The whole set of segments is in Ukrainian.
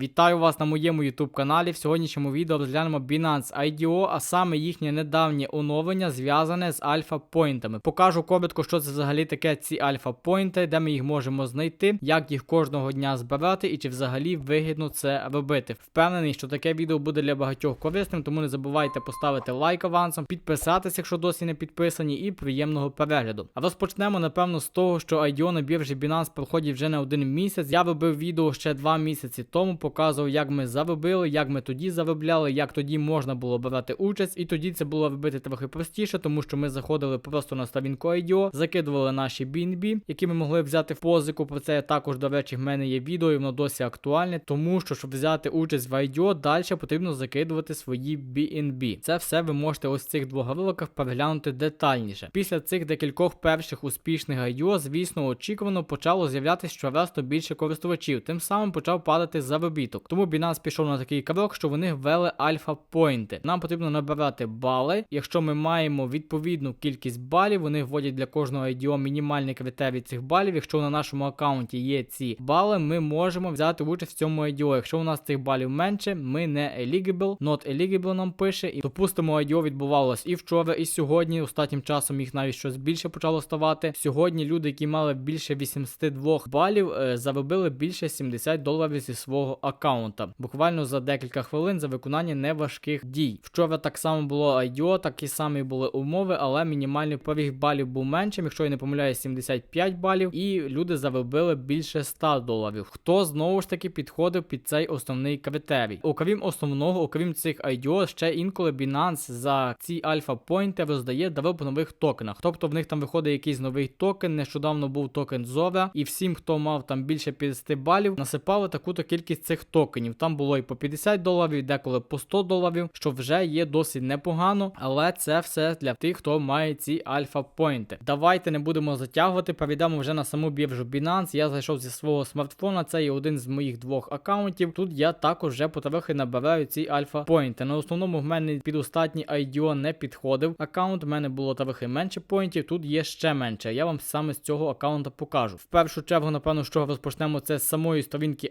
Вітаю вас на моєму YouTube каналі. В сьогоднішньому відео розглянемо Binance IDO, а саме їхнє недавнє оновлення зв'язане з альфа-поінтами. Покажу коротко, що це взагалі таке ці альфа-поінти, де ми їх можемо знайти, як їх кожного дня збирати і чи взагалі вигідно це робити. Впевнений, що таке відео буде для багатьох корисним, тому не забувайте поставити лайк авансом, підписатися, якщо досі не підписані, і приємного перегляду. А розпочнемо, напевно, з того, що IDO на біржі Binance проходить вже не один місяць. Я робив відео ще два місяці тому показував, як ми заробили, як ми тоді заробляли, як тоді можна було брати участь, і тоді це було робити трохи простіше, тому що ми заходили просто на сторінку IDO, закидували наші BNB, які ми могли взяти в позику. Про це також, до речі, в мене є відео, і воно досі актуальне, тому що щоб взяти участь в IDO, далі потрібно закидувати свої BNB. Це все ви можете ось в цих двох роликах переглянути детальніше. Після цих декількох перших успішних IDO, звісно, очікувано почало з'являтися щораз більше користувачів, тим самим почав падати заробіток. Тому Binance пішов на такий крок, що вони ввели альфа-поінти. Нам потрібно набирати бали. Якщо ми маємо відповідну кількість балів, вони вводять для кожного IDO мінімальний критерій цих балів. Якщо на нашому аккаунті є ці бали, ми можемо взяти участь в цьому IDO. Якщо у нас цих балів менше, ми не eligible, not eligible нам пише. І допустимо, IDO відбувалось і вчора, і сьогодні. Останнім часом їх навіть щось більше почало ставати. Сьогодні люди, які мали більше 82 балів, е, заробили більше 70 доларів зі свого аккаунта. Буквально за декілька хвилин за виконання неважких дій. Вчора так само було IDO, такі самі були умови, але мінімальний поріг балів був меншим. Якщо я не помиляюсь, 75 балів, і люди заробили більше 100 доларів. Хто знову ж таки підходив під цей основний критерій? Окрім основного, окрім цих IDO, ще інколи Binance за ці альфа-поінти роздає дроп в нових токенах. Тобто в них там виходить якийсь новий токен. Нещодавно був токен Zora, і всім, хто мав там більше 50 балів, насипали таку-то кількість цих токенів. Там було і по 50 доларів, деколи по 100 доларів, що вже є досить непогано, але це все для тих, хто має ці альфа-поінти. Давайте не будемо затягувати, перейдемо вже на саму біржу Binance. Я зайшов зі свого смартфона, це є один з моїх двох аккаунтів. Тут я також вже потрохи набираю ці альфа-поінти. На основному в мене під остатній IDO не підходив аккаунт, в мене було трохи менше поінтів, тут є ще менше. Я вам саме з цього аккаунта покажу. В першу чергу, напевно, чого розпочнемо це з самої сторінки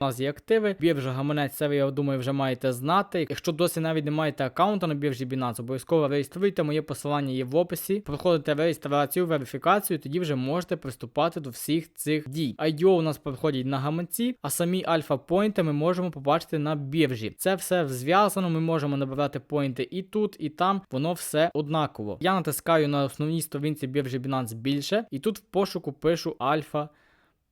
У нас є активи. Біржа гаманець, це ви, я думаю, вже маєте знати. Якщо досі навіть не маєте аккаунта на біржі Binance, обов'язково реєструйте. Моє посилання є в описі. Проходите реєстрацію, верифікацію, тоді вже можете приступати до всіх цих дій. IDO у нас проходять на гаманці, а самі альфа-поінти ми можемо побачити на біржі. Це все зв'язано. Ми можемо набирати поінти і тут, і там. Воно все однаково. Я натискаю на основній сторінці біржі Binance більше, і тут в пошуку пишу альфа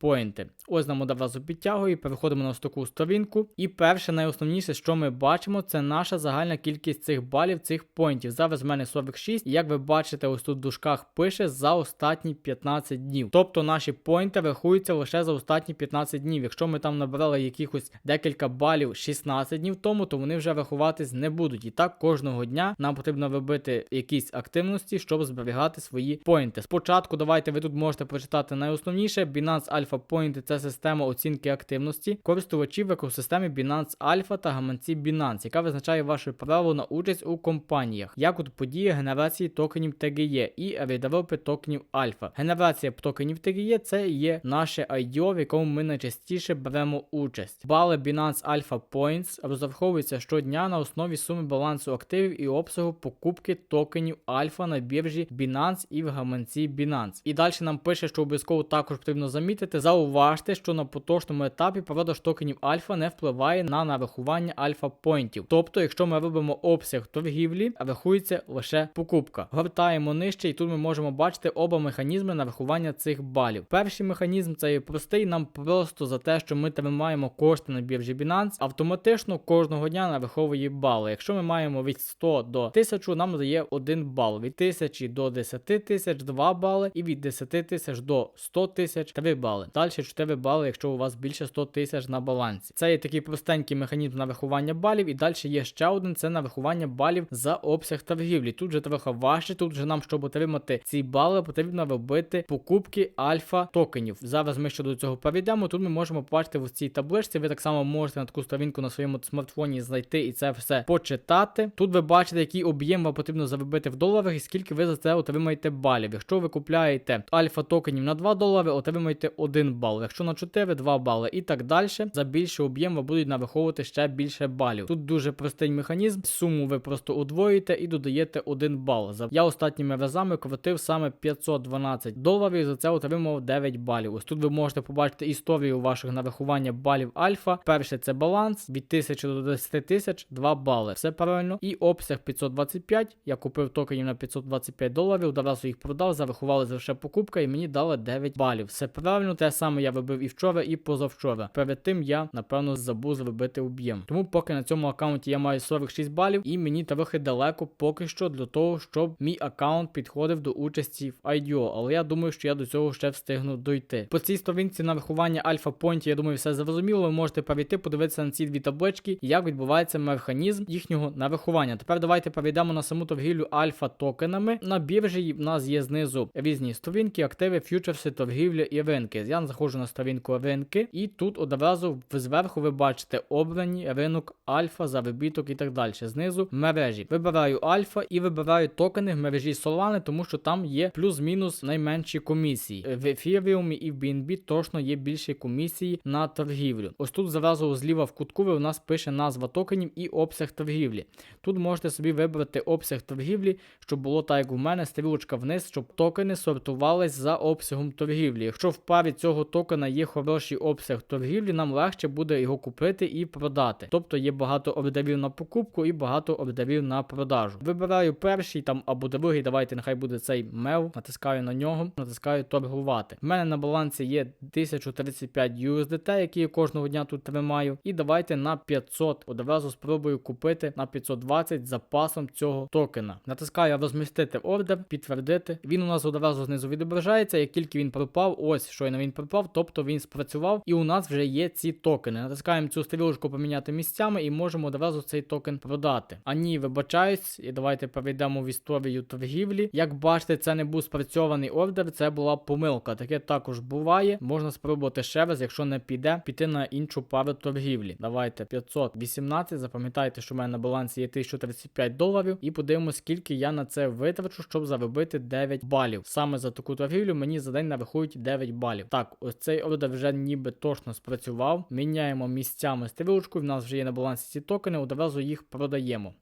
поінти. Ось нам одразу підтягує, переходимо на таку сторінку. І перше, найосновніше, що ми бачимо, це наша загальна кількість цих балів, цих поінтів. Зараз в мене 46. І як ви бачите, ось тут в дужках пише за останні 15 днів. Тобто наші поінти рахуються лише за останні 15 днів. Якщо ми там набрали якихось декілька балів 16 днів тому, то вони вже рахуватись не будуть. І так кожного дня нам потрібно робити якісь активності, щоб зберігати свої поінти. Спочатку давайте ви тут можете прочитати найосновніше. Binance Alpha Point – це система оцінки активності користувачів в екосистемі Binance Alpha та гаманці Binance, яка визначає ваше право на участь у компаніях, як от подія генерації токенів TGE і рейдовопи токенів Alpha. Генерація токенів TGE – це є наше IDO, в якому ми найчастіше беремо участь. Бали Binance Alpha Points розраховуються щодня на основі суми балансу активів і обсягу покупки токенів Alpha на біржі Binance і в гаманці Binance. І далі нам пише, що обов'язково також потрібно замітити. Зауважте, що на поточному етапі продаж токенів альфа не впливає на нарахування альфа-поінтів. Тобто, якщо ми робимо обсяг торгівлі, рахується лише покупка. Гортаємо нижче, і тут ми можемо бачити оба механізми нарахування цих балів. Перший механізм це є простий, нам просто за те, що ми тримаємо кошти на біржі Binance, автоматично кожного дня нараховує бали. Якщо ми маємо від 100 до 1000, нам дає 1 бал, від 1000 до 10 тисяч 2 бали, і від 10 тисяч до 100 тисяч 3 бали. Далі 4 бали, якщо у вас більше 100 тисяч на балансі. Це є такий простенький механізм нарахування балів, і далі є ще один це нарахування балів за обсяг торгівлі. Тут же трохи важче, тут же нам, щоб отримати ці бали, потрібно робити покупки альфа токенів. Зараз ми ще до цього перейдемо. Тут ми можемо побачити в цій табличці. Ви так само можете на таку сторінку на своєму смартфоні знайти і це все почитати. Тут ви бачите, який об'єм вам потрібно заробити в доларах і скільки ви за це отримаєте балів. Якщо ви купляєте альфа токенів на 2 долари, отримаєте 1 1 бал. Якщо на 4, 2 бали і так далі. За більший об'єм ви будуть нараховувати ще більше балів. Тут дуже простий механізм. Суму ви просто удвоїте і додаєте 1 бал. За- Я останніми разами крутив саме 512 доларів. За це отримав 9 балів. Ось тут ви можете побачити історію ваших нарахування балів альфа. Перше це баланс від 1000 до 10 тисяч 2 бали. Все правильно. І обсяг 525. Я купив токенів на 525 доларів, одразу їх продав, зарахували лише покупка і мені дали 9 балів. Все правильно, те саме я вибив і вчора, і позавчора. Перед тим я, напевно, забув зробити об'єм. Тому поки на цьому аккаунті я маю 46 балів, і мені трохи далеко поки що для того, щоб мій аккаунт підходив до участі в IDO. Але я думаю, що я до цього ще встигну дойти. По цій сторінці нарахування альфа Point, я думаю, все зрозуміло. Ви можете перейти, подивитися на ці дві таблички, як відбувається механізм їхнього нарахування. Тепер давайте перейдемо на саму торгівлю альфа токенами. На біржі в нас є знизу різні сторінки, активи, фьючерси, торгівля і ринки. Я заходжу на сторінку ринки, і тут одразу зверху ви бачите обрані ринок альфа, заробіток і так далі. Знизу мережі. Вибираю альфа і вибираю токени в мережі Solana, тому що там є плюс-мінус найменші комісії. В Ethereum і в BNB точно є більші комісії на торгівлю. Ось тут зразу зліва в кутку у нас пише назва токенів і обсяг торгівлі. Тут можете собі вибрати обсяг торгівлі, щоб було так, як у мене, стрілочка вниз, щоб токени сортувались за обсягом торгівлі. Якщо в парі цього токена є хороший обсяг торгівлі, нам легше буде його купити і продати. Тобто є багато ордерів на покупку і багато ордерів на продажу. Вибираю перший там або другий, давайте нехай буде цей мев, натискаю на нього, натискаю торгувати. У мене на балансі є 1035 USDT, які я кожного дня тут тримаю. І давайте на 500 одразу спробую купити на 520 запасом цього токена. Натискаю розмістити ордер, підтвердити. Він у нас одразу знизу відображається. Як тільки він пропав, ось щойно він пропав, тобто він спрацював, і у нас вже є ці токени. Натискаємо цю стрілочку поміняти місцями і можемо одразу цей токен продати. А ні, вибачаюсь, і давайте перейдемо в історію торгівлі. Як бачите, це не був спрацьований ордер, це була помилка. Таке також буває. Можна спробувати ще раз, якщо не піде, піти на іншу пару торгівлі. Давайте 518. Запам'ятайте, що в мене на балансі є 1035 доларів. І подивимось, скільки я на це витрачу, щоб заробити 9 балів. Саме за таку торгівлю мені за день нарахують 9 балів. Так, ось цей ордер вже ніби точно спрацював. Міняємо місцями стрілочку. В нас вже є на балансі ці токени, одразу їх продаємо.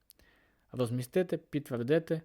Розмістити, підтвердити.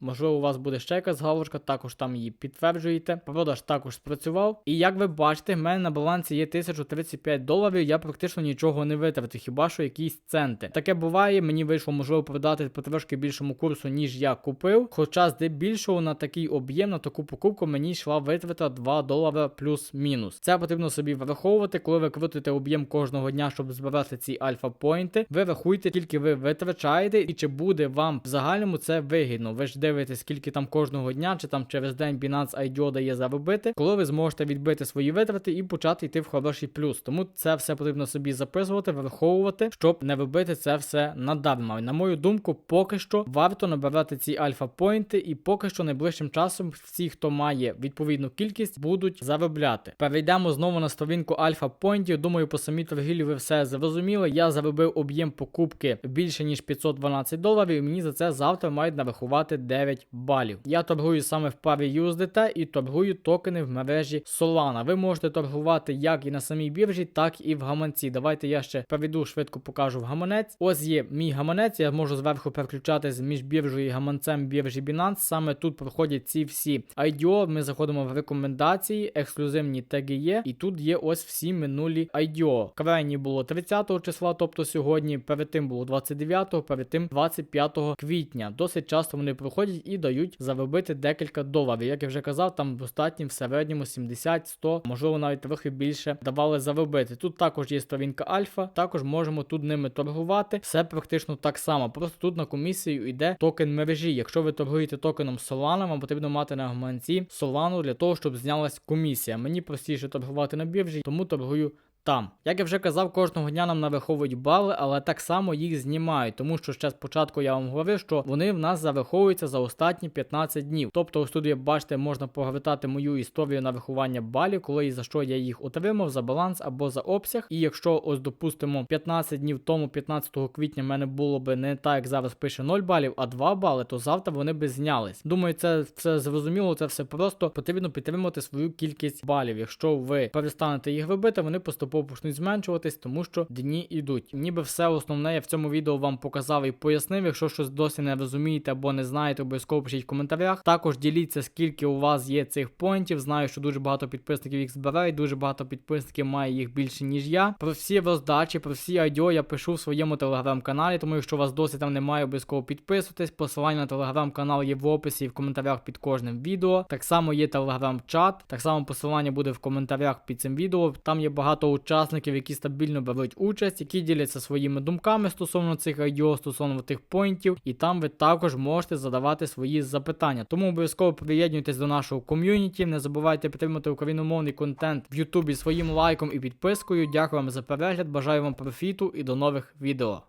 Можливо, у вас буде ще якась галочка, також там її підтверджуєте. Продаж також спрацював. І як ви бачите, в мене на балансі є 1035 доларів, я практично нічого не витратив, хіба що якісь центи. Таке буває, мені вийшло можливо продати по трошки більшому курсу, ніж я купив. Хоча здебільшого на такий об'єм, на таку покупку мені йшла витрата 2 долара плюс-мінус. Це потрібно собі враховувати, коли ви крутите об'єм кожного дня, щоб збирати ці альфа-поінти. Ви рахуйте, скільки ви витрачаєте, і чи буде вам в загальному це вигідно. Ви ж дивитесь, скільки там кожного дня, чи там через день Binance IDO дає заробити, коли ви зможете відбити свої витрати і почати йти в хороший плюс. Тому це все потрібно собі записувати, враховувати, щоб не робити це все надарма. На мою думку, поки що варто набирати ці альфа-поінти, і поки що найближчим часом всі, хто має відповідну кількість, будуть заробляти. Перейдемо знову на сторінку альфа-поінтів. Думаю, по самій торгівлі ви все зрозуміли. Я заробив об'єм покупки більше ніж 512 доларів. і Мені за це завтра мають нарахувати 9 балів. Я торгую саме в парі USDT і торгую токени в мережі Solana. Ви можете торгувати як і на самій біржі, так і в гаманці. Давайте я ще перейду швидко покажу в гаманець. Ось є мій гаманець. Я можу зверху переключатись між біржею і гаманцем біржі Binance. Саме тут проходять ці всі IDO. Ми заходимо в рекомендації, ексклюзивні теги є. І тут є ось всі минулі IDO. Крайні було 30 числа, тобто сьогодні. Перед тим було 29, перед тим 25 квітня. Досить часто вони проходять і дають заробити декілька доларів. Як я вже казав, там достатньо в середньому 70-100, можливо, навіть трохи більше давали заробити. Тут також є сторінка альфа, також можемо тут ними торгувати. Все практично так само. Просто тут на комісію йде токен мережі. Якщо ви торгуєте токеном Solana, вам потрібно мати на гаманці Solana для того, щоб знялась комісія. Мені простіше торгувати на біржі, тому торгую там. Як я вже казав, кожного дня нам навиховують бали, але так само їх знімають, тому що ще спочатку я вам говорив, що вони в нас завиховуються за останні 15 днів. Тобто, ось тут, як бачите, можна погортати мою історію навиховання балів, коли і за що я їх отримав, за баланс або за обсяг. І якщо ось допустимо 15 днів тому, 15 квітня, в мене було би не так, як зараз пише 0 балів, а 2 бали, то завтра вони би знялись. Думаю, це все зрозуміло, це все просто потрібно підтримувати свою кількість балів. Якщо ви перестанете їх робити, вони поступово почнуть зменшуватись, тому що дні йдуть. Ніби все основне я в цьому відео вам показав і пояснив. Якщо щось досі не розумієте або не знаєте, обов'язково пишіть в коментарях. Також діліться, скільки у вас є цих поінтів. Знаю, що дуже багато підписників їх збирають, дуже багато підписників має їх більше, ніж я. Про всі роздачі, про всі айдіо я пишу в своєму телеграм-каналі, тому якщо у вас досі там немає, обов'язково підписуйтесь. Посилання на телеграм-канал є в описі і в коментарях під кожним відео. Так само є телеграм-чат, так само посилання буде в коментарях під цим відео. Там є багато учасників, які стабільно беруть участь, які діляться своїми думками стосовно цих айдіо, стосовно тих поінтів, і там ви також можете задавати свої запитання. Тому обов'язково приєднуйтесь до нашого ком'юніті. Не забувайте підтримати україномовний контент в Ютубі своїм лайком і підпискою. Дякую вам за перегляд, бажаю вам профіту і до нових відео.